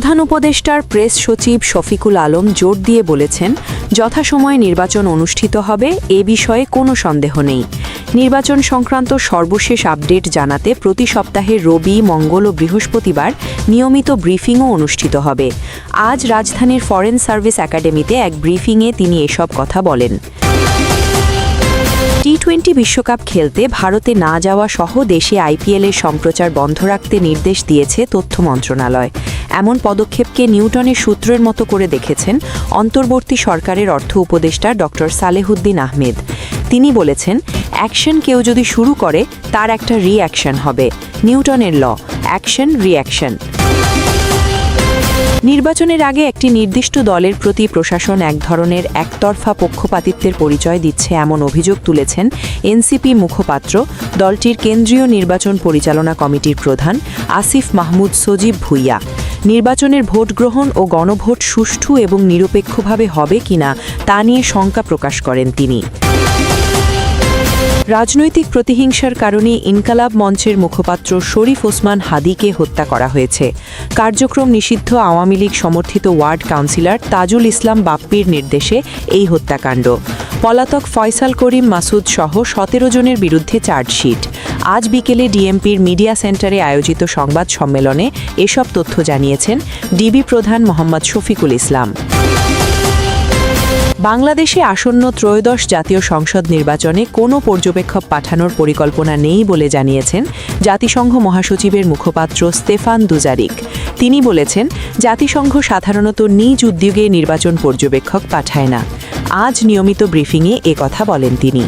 প্রধান উপদেষ্টার প্রেস সচিব শফিকুল আলম জোর দিয়ে বলেছেন, যথাসময়ে নির্বাচন অনুষ্ঠিত হবে, এ বিষয়ে কোনো সন্দেহ নেই। নির্বাচন সংক্রান্ত সর্বশেষ আপডেট জানাতে প্রতি সপ্তাহে রবি, মঙ্গল ও বৃহস্পতিবার নিয়মিত ব্রিফিংও অনুষ্ঠিত হবে। আজ রাজধানীর ফরেন সার্ভিস একাডেমিতে এক ব্রিফিংয়ে তিনি এসব কথা বলেন। টি টোয়েন্টি বিশ্বকাপ খেলতে ভারতে না যাওয়া সহ দেশে আইপিএলের সম্প্রচার বন্ধ রাখতে নির্দেশ দিয়েছে তথ্য মন্ত্রণালয়। এমন পদক্ষেপকে নিউটনের সূত্রের মতো করে দেখেছেন অন্তর্বর্তী সরকারের অর্থ উপদেষ্টা ড. সালেহুদ্দিন আহমেদ। তিনি বলেছেন, অ্যাকশন কেউ যদি শুরু করে, তার একটা রিঅ্যাকশন হবে। নিউটনের ল, অ্যাকশন, রিঅ্যাকশন। নির্বাচনের আগে একটি নির্দিষ্ট দলের প্রতি প্রশাসন এক ধরনের একতরফা পক্ষপাতিত্বের পরিচয় দিচ্ছে এমন অভিযোগ তুলেছেন এনসিপি মুখপাত্র, দলটির কেন্দ্রীয় নির্বাচন পরিচালনা কমিটির প্রধান আসিফ মাহমুদ সজীব ভুইয়া। নির্বাচনের ভোট গ্রহণ ও গণভোট সুষ্ঠু এবং নিরপেক্ষভাবে হবে কিনা তা নিয়ে শঙ্কা প্রকাশ করেন তিনি। রাজনৈতিক প্রতিহিংসার কারণে ইনকালাব মঞ্চের মুখপাত্র শরীফ ওসমান হাদিকে হত্যা করা হয়েছে। কার্যক্রম নিষিদ্ধ আওয়ামী লীগ সমর্থিত ওয়ার্ড কাউন্সিলর তাজুল ইসলাম বাপ্পির নির্দেশে এই হত্যাকাণ্ড। পলাতক ফয়সাল করিম মাসুদ সহ সতেরো জনের বিরুদ্ধে চার্জশিট। আজ বিকেলে ডিএমপির মিডিয়া সেন্টারে আয়োজিত সংবাদ সম্মেলনে এসব তথ্য জানিয়েছেন ডিবি প্রধান মোহাম্মদ শফিকুল ইসলাম। বাংলাদেশে আসন্ন ত্রয়োদশ জাতীয় সংসদ নির্বাচনে কোনো পর্যবেক্ষক পাঠানোর পরিকল্পনা নেই বলে জানিয়েছেন জাতিসংঘ মহাসচিবের মুখপাত্র স্তেফান দুজারিক। তিনি বলেছেন, জাতিসংঘ সাধারণত নিজ উদ্যোগে নির্বাচন পর্যবেক্ষক পাঠায় না। আজ নিয়মিত ব্রিফিংয়ে কথা বলেন তিনি।